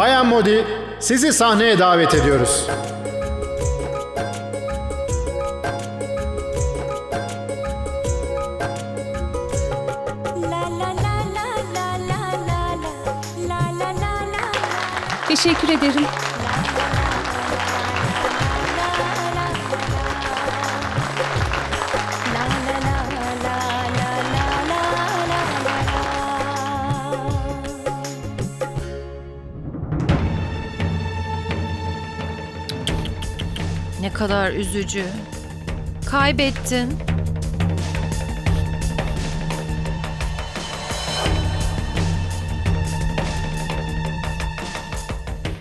Bayan Modi, sizi sahneye davet ediyoruz. Teşekkür ederim. Kadar üzücü. Kaybettin.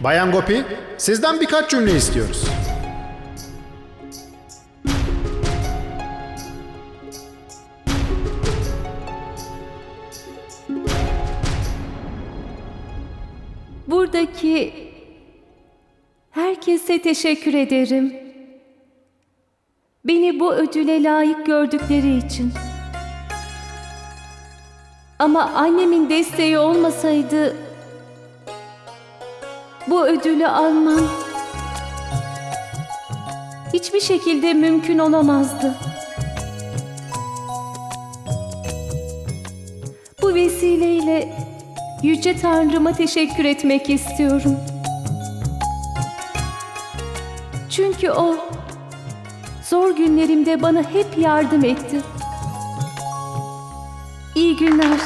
Bayan Gopi, sizden birkaç cümle istiyoruz. Buradaki herkese teşekkür ederim. Beni bu ödüle layık gördükleri için. Ama annemin desteği olmasaydı bu ödülü almam hiçbir şekilde mümkün olamazdı. Bu vesileyle Yüce Tanrı'ma teşekkür etmek istiyorum. Çünkü o zor günlerimde bana hep yardım etti. İyi günler.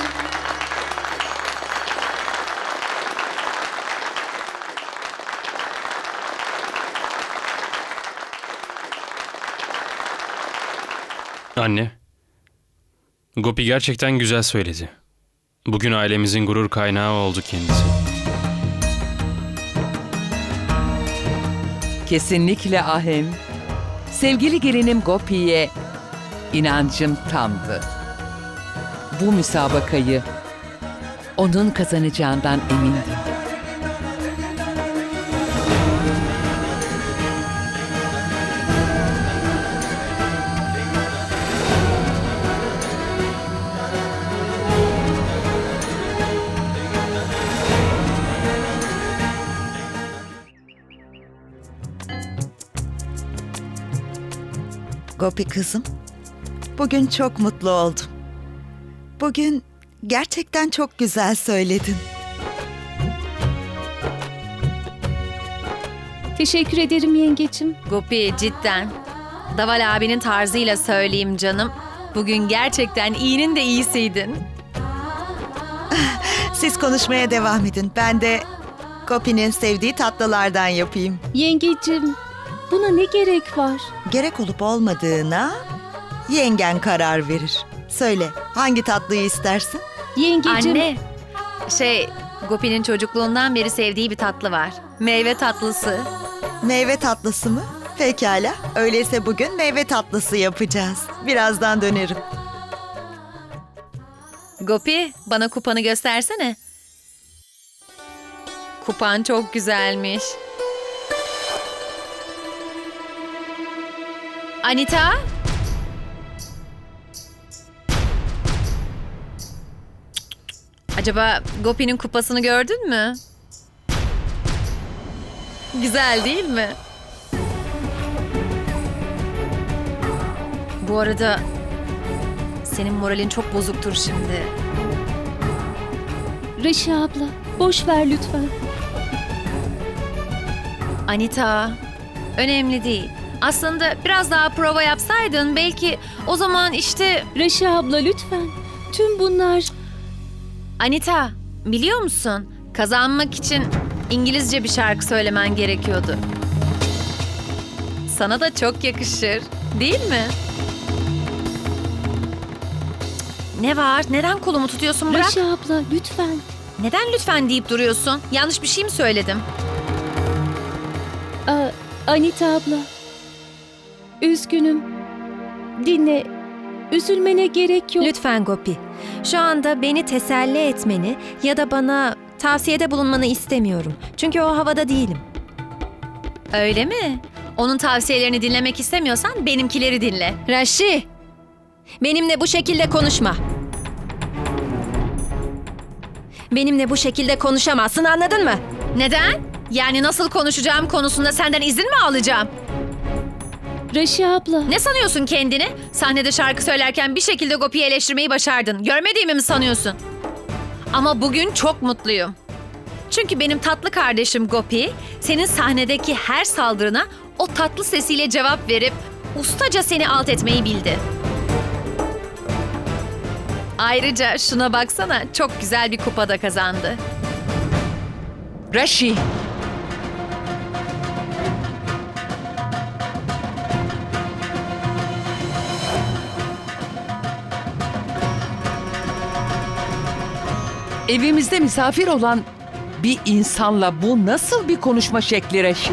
Anne. Gopi gerçekten güzel söyledi. Bugün ailemizin gurur kaynağı oldu kendisi. Kesinlikle Ahem. Sevgili gelinim Gopi'ye inancım tamdı. Bu müsabakayı onun kazanacağından emindim. Gopi kızım, bugün çok mutlu oldum. Bugün gerçekten çok güzel söyledin. Teşekkür ederim yengecim. Gopi cidden. Daval abinin tarzıyla söyleyeyim canım. Bugün gerçekten iyinin de iyisiydin. Siz konuşmaya devam edin. Ben de Gopi'nin sevdiği tatlılardan yapayım. Yengecim, buna ne gerek var? Gerek olup olmadığına yengen karar verir. Söyle, hangi tatlıyı istersin? Yengecim, Anne. Şey, Gopi'nin çocukluğundan beri sevdiği bir tatlı var. Meyve tatlısı. Meyve tatlısı mı? Pekala. Öyleyse bugün meyve tatlısı yapacağız. Birazdan dönerim. Gopi, bana kupanı göstersene. Kupan çok güzelmiş. Anita? Acaba Gopi'nin kupasını gördün mü? Güzel değil mi? Bu arada senin moralin çok bozuktur şimdi. Reşi abla, boş ver lütfen. Anita, önemli değil. Aslında biraz daha prova yapsaydın belki o zaman işte... Reşi abla lütfen. Tüm bunlar Anita, biliyor musun? Kazanmak için İngilizce bir şarkı söylemen gerekiyordu. Sana da çok yakışır, değil mi? Ne var? Neden kolumu tutuyorsun? Bırak. Reşi abla lütfen. Neden lütfen deyip duruyorsun? Yanlış bir şey mi söyledim? Aa, Anita abla. Üzgünüm. Dinle. Üzülmene gerek yok. Lütfen Gopi. Şu anda beni teselli etmeni ya da bana tavsiyede bulunmanı istemiyorum. Çünkü o havada değilim. Öyle mi? Onun tavsiyelerini dinlemek istemiyorsan benimkileri dinle. Raşi! Benimle bu şekilde konuşma. Benimle bu şekilde konuşamazsın anladın mı? Neden? Yani nasıl konuşacağım konusunda senden izin mi alacağım? Raşi abla. Ne sanıyorsun kendini? Sahnede şarkı söylerken bir şekilde Gopi'yi eleştirmeyi başardın. Görmediğimi mi sanıyorsun? Ama bugün çok mutluyum. Çünkü benim tatlı kardeşim Gopi, senin sahnedeki her saldırına o tatlı sesiyle cevap verip ustaca seni alt etmeyi bildi. Ayrıca şuna baksana çok güzel bir kupa da kazandı. Rashi. Evimizde misafir olan bir insanla bu nasıl bir konuşma şekli Rashi?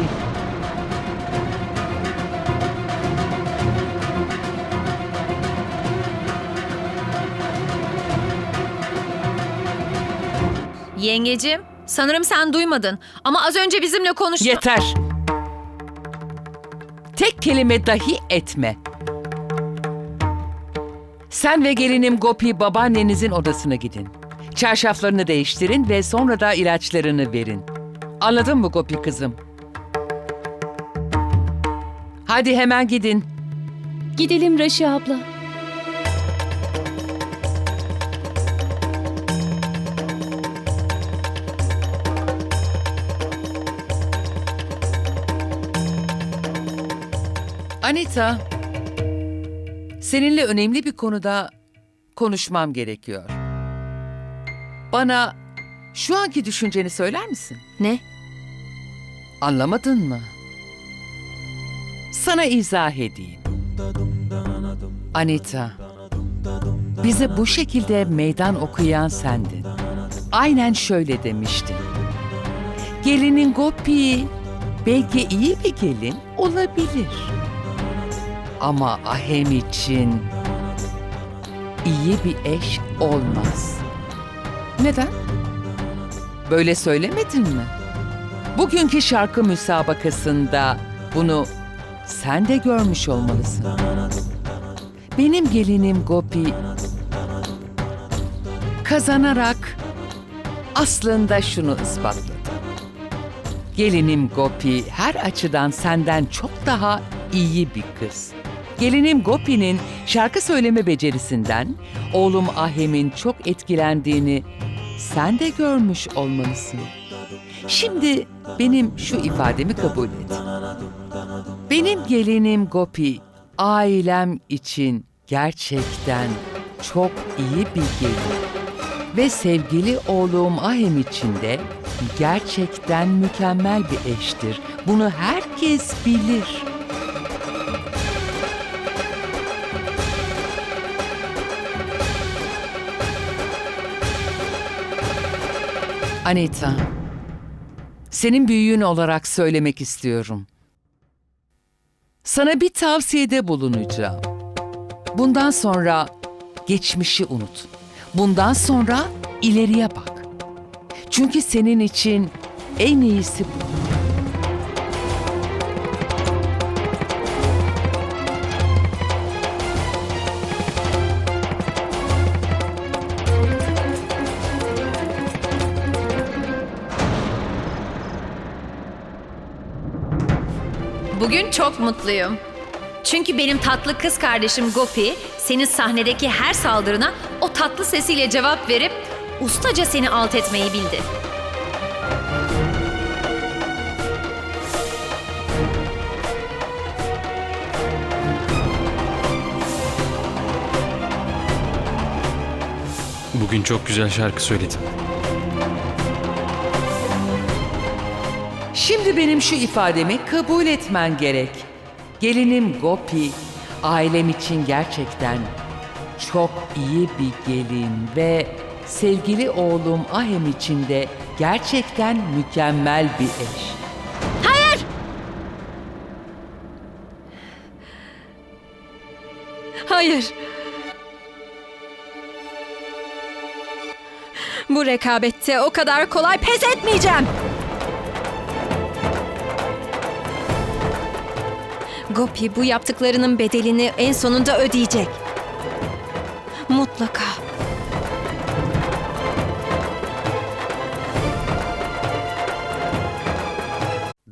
Yengecim, sanırım sen duymadın ama az önce bizimle konuştun. Yeter. Tek kelime dahi etme. Sen ve gelinim Gopi babaannenizin odasına gidin. Çarşaflarını değiştirin ve sonra da ilaçlarını verin. Anladın mı Gopi kızım? Hadi hemen gidin. Gidelim Raşi abla. Anita, seninle önemli bir konuda konuşmam gerekiyor. Bana şu anki düşünceni söyler misin? Ne? Anlamadın mı? Sana izah edeyim. Anita, bize bu şekilde meydan okuyan sendin. Aynen şöyle demiştin. Gelinin Gopi belki iyi bir gelin olabilir. Ama Ahem için iyi bir eş olmaz. Neden? Böyle söylemedin mi? Bugünkü şarkı müsabakasında bunu sen de görmüş olmalısın. Benim gelinim Gopi kazanarak aslında şunu ispatladı. Gelinim Gopi her açıdan senden çok daha iyi bir kız. Gelinim Gopi'nin şarkı söyleme becerisinden oğlum Ahem'in çok etkilendiğini sen de görmüş olmalısın. Şimdi benim şu ifademi kabul et. Benim gelinim Gopi ailem için gerçekten çok iyi bir gelin. Ve sevgili oğlum Ahem için de gerçekten mükemmel bir eştir. Bunu herkes bilir. Anita, senin büyüğün olarak söylemek istiyorum. Sana bir tavsiyede bulunacağım. Bundan sonra geçmişi unut. Bundan sonra ileriye bak. Çünkü senin için en iyisi bu. Bugün çok mutluyum. Çünkü benim tatlı kız kardeşim Gopi senin sahnedeki her saldırına o tatlı sesiyle cevap verip ustaca seni alt etmeyi bildi. Bugün çok güzel şarkı söyledin. Şimdi benim şu ifademi kabul etmen gerek. Gelinim Gopi, ailem için gerçekten çok iyi bir gelin ve sevgili oğlum Ahem için de gerçekten mükemmel bir eş. Hayır. Bu rekabette o kadar kolay pes etmeyeceğim. Gopi bu yaptıklarının bedelini en sonunda ödeyecek. Mutlaka.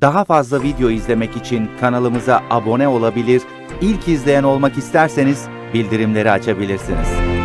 Daha fazla video izlemek için kanalımıza abone olabilir, ilk izleyen olmak isterseniz bildirimleri açabilirsiniz.